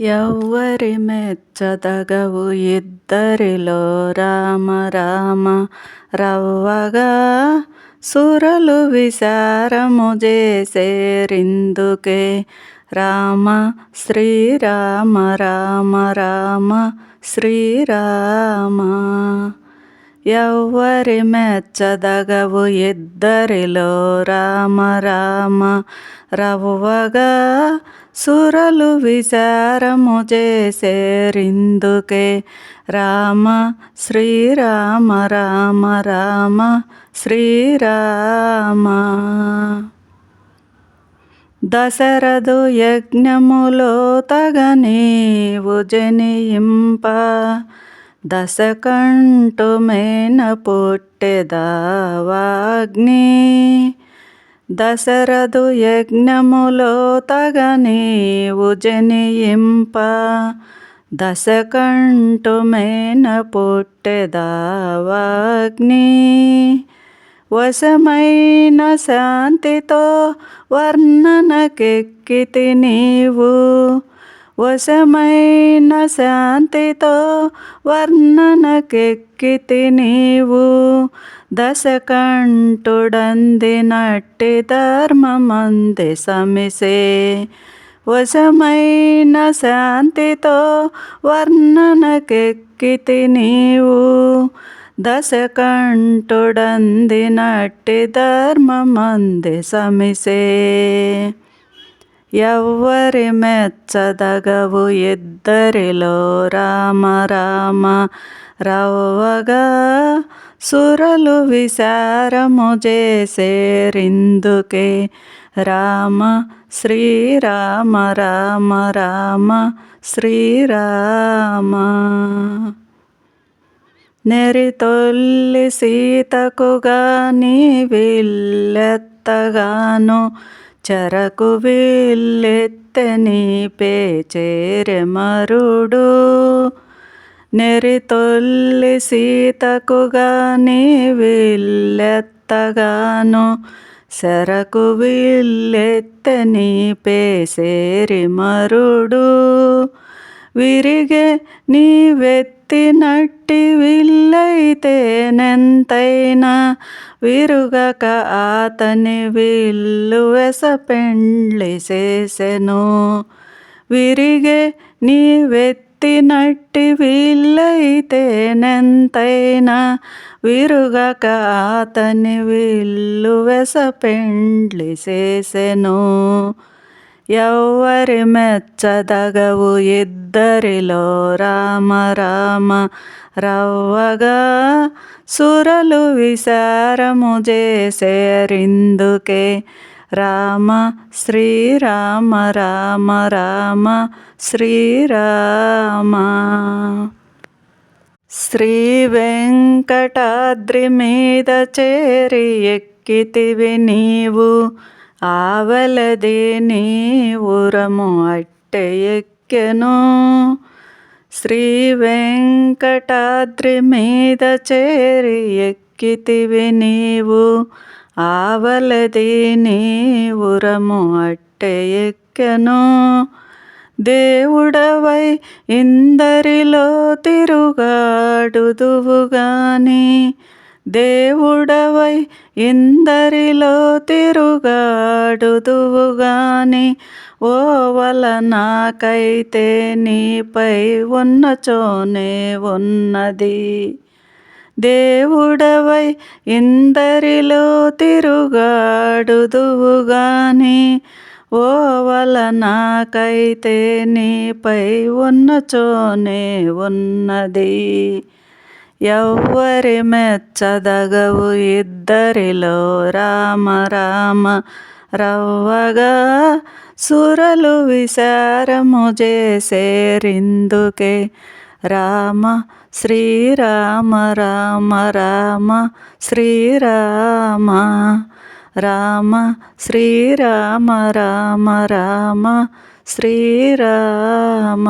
ఎవ్వరి మెచ్చదగవు ఇద్దరిలో రామ రామ రవ్వగా సురలు విచారము చేసేరిందుకే రామ శ్రీరామ రామ రామ శ్రీరామ. ఎవ్వరి మెచ్చదగవు ఇద్దరిలో? రామ రామ రవ్వగా సురలు విచారము చేసేరిందుకే రామ శ్రీరామ రామ రామ శ్రీరామ. దశరథు యజ్ఞములో తగ నీవు జనింప దశకంఠుమైన పుట్టెదావాగ్ని దశరథు యజ్ఞములో తగ నీవు జనింప దశకంఠుమైన పుట్టెదావాగ్ని వశమైన శాంతితో వర్ణనకెక్కితి నీవు. వశమైన శాంతితో వర్ణనకెక్కితి నీవు. దశకంఠుడందినట్టి ధర్మమంది సమిసే. వశమైన శాంతితో వర్ణనకెక్కితి నీవు. దశకంఠుడందినట్టి ధర్మమంది సమిసే. ఎవ్వరి మెచ్చదగవు ఇద్దరిలో రామ రామ రవ్వగా సురలు విచారము చేసేరిందుకే రామ శ్రీరామ రామ రామ శ్రీరామ. నెరితొల్లి సీతకుగా నీ విల్లెత్తగాను చెరకు విల్లెత్తని పేచేరెమరుడు నెరితొల్లి సీతకు గాని వీళ్ళెత్తగాను సెరకు వీళ్ళెత్తని పేసేరి మరుడు. విరిగే నీవెత్తినట్టి విల్లైతేనెంతైనా విరుగక అతని విల్లు వెస పెండ్లి చేసెను. విరిగే నీ వెత్తినట్టి విల్లైతేనెంతైనా విరుగక అతని విల్లు వెస పెండ్లి చేసెను. ఎవ్వరి మెచ్చదగవు ఇద్దరిలో రామ రామ రవ్వగా సురలు విసారము చేసేరిందుకే రామ శ్రీరామ రామ రామ శ్రీరామ. శ్రీ వెంకటాద్రి మీద చేరి ఎక్కితివి నీవు ఆవలదే నీ ఉరము అట్టె ఎక్కెను. శ్రీ వెంకటాద్రి మీద చేరి ఎక్కితివి నీవు. ఆవలది నీ ఉరము అట్టె ఎక్కెను. దేవుడవై ఇందరిలో తిరుగాడుదువుగాని దేవుడవై ఇందరిలో తిరుగాడుదువుగాని ఓవల నాకైతే నీపై ఉన్నచోనే ఉన్నది. దేవుడవై ఇందరిలో తిరుగాడుదువుగాని ఓవల నాకైతే నీపై ఉన్నచోనే ఉన్నది. ఎవ్వరి మెచ్చదగవు ఇద్దరిలో రామ రామ రవ్వగా సురలు విచారము చేసేరిందుకే రామ శ్రీరామ రామ రామ శ్రీరామ రామ శ్రీరామ రామ రామ శ్రీరామ